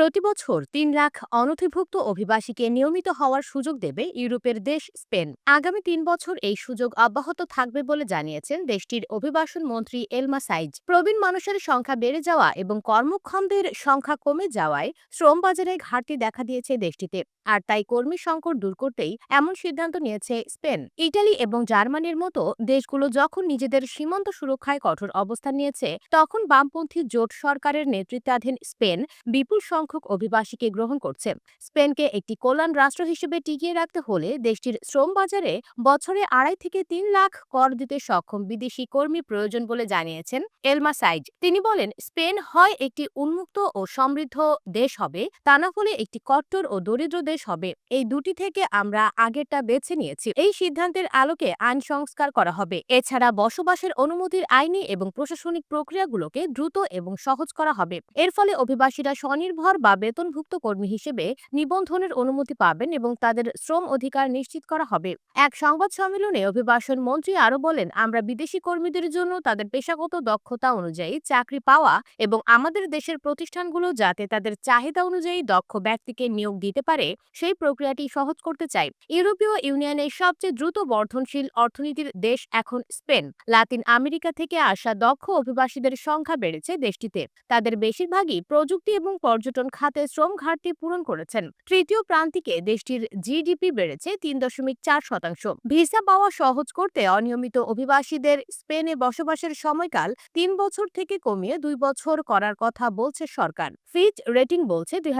প্রতি বছর তিন লাখ অনথিভুক্ত অভিবাসীকে নিয়মিত হওয়ার সুযোগ দেবে ইউরোপের দেশ স্পেন। আগামী তিন বছর এই সুযোগ অব্যাহত থাকবে বলে জানিয়েছেন দেশটির অভিবাসন মন্ত্রী এলমা সাইজ। প্রবীণ মানুষের সংখ্যা বেড়ে যাওয়া এবং কর্মক্ষমদের সংখ্যা কমে যাওয়ায় শ্রম বাজারে ঘাটতি দেখা দিয়েছে দেশটিতে। আর তাই কর্মী সংকট দূর করতেই এমন সিদ্ধান্ত নিয়েছে স্পেন। ইটালি এবং জার্মানির মতো দেশগুলো যখন নিজেদের সীমান্ত সুরক্ষায় কঠোর অবস্থান নিয়েছে, তখন বামপন্থী জোট সরকারের নেতৃত্বাধীন স্পেন বিপুল সংখ্যক অভিবাসীকে গ্রহণ করছে। স্পেনকে একটি কল্যাণ রাষ্ট্র হিসেবে টিকিয়ে রাখতে হলে দেশটির শ্রম বাজারে বছরে আড়াই থেকে তিন লাখ কর দিতে সক্ষম বিদেশি কর্মী প্রয়োজন বলে জানিয়েছেন এলমা সাইজ। তিনি বলেন, স্পেন হয় একটি উন্মুক্ত ও সমৃদ্ধ দেশ হবে, তা না হলে একটি কট্টর ও দরিদ্র দেশ হবে। এই দুটি থেকে আমরা আগেরটা বেছে নিয়েছি। এই সিদ্ধান্তের আলোকে আইন সংস্কার করা হবে। এছাড়া বসবাসের অনুমতির আইনি এবং প্রশাসনিক প্রক্রিয়াগুলোকে দ্রুত এবং সহজ করা হবে। এর ফলে অভিবাসীরা স্বনির্ভর বা বেতনভুক্ত কর্মী হিসেবে নিবন্ধনের অনুমতি পাবেন এবং তাদের শ্রম অধিকার নিশ্চিত করা হবে। এক সংবাদ সম্মেলনে অভিবাসন মন্ত্রী আরও বলেন, আমরা বিদেশি কর্মীদের জন্য তাদের পেশাগত দক্ষতা অনুযায়ী চাকরি পাওয়া এবং আমাদের দেশের প্রতিষ্ঠানগুলো যাতে তাদের চাহিদা অনুযায়ী দক্ষ ব্যক্তিকে নিয়োগ দিতে পারে, সেই প্রক্রিয়াটি সহজ করতে চাই ইউরোপীয় ইউনিয়নের সবচেয়ে দ্রুত বর্ধনশীল অর্থনীতির দেশ এখন স্পেন। লাতিন আমেরিকা থেকে আসা দক্ষ অভিবাসীদের সংখ্যা বেড়েছে দেশটিতে। তাদের বেশিরভাগই প্রযুক্তি এবং পর্যটন খাতে শ্রম ঘাটতি পূরণ করেছেন। তৃতীয় প্রান্তিকে দেশটির জিডিপি বেড়েছে তিন দশমিক চার শতাংশ। ভিসা পাওয়া সহজ করতে অনিয়মিত অভিবাসীদের স্পেনে বসবাসের সময়কাল তিন বছর থেকে কমিয়ে দুই বছর করার কথা বলছে সরকার। ফিচ রেটিং বলছে দুই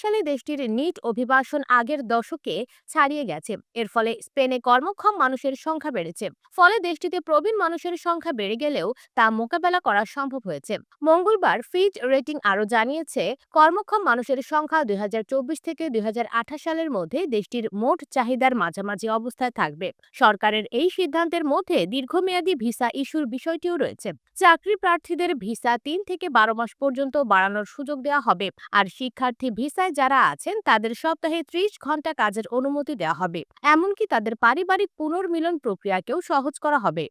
সালে দেশটির নিট অভিবাসন আগের দশকে ছাড়িয়ে গেছে। এর ফলে স্পেনে কর্মক্ষম মানুষের সংখ্যা বেড়েছে। ফলে দেশটিতে প্রবীণ মানুষের সংখ্যা বেড়ে গেলেও তা মোকাবেলা করা সম্ভব হয়েছে। মঙ্গলবার ফিচ রেটিং আরও জানিয়েছে কর্মক্ষম মানুষের সংখ্যা দুই থেকে দুই সালের মধ্যে দেশটির মোট চাহিদার মাঝামাঝি অবস্থায় থাকবে। সরকারের এই সিদ্ধান্তের মধ্যে দীর্ঘমেয়াদী ভিসা ইস্যুর বিষয়টিও রয়েছে। চাকরি প্রার্থীদের ভিসা তিন থেকে বারো মাস পর্যন্ত বাড়ানোর সুযোগ দেওয়া হবে আর শিক্ষার্থী ভিসায় যারা আছেন তাদের সপ্তাহে ত্রিশ ঘণ্টা কাজের অনুমতি দেওয়া হবে। এমনকি তাদের পারিবারিক পুনর্মিলন প্রক্রিয়াকেও সহজ করা হবে।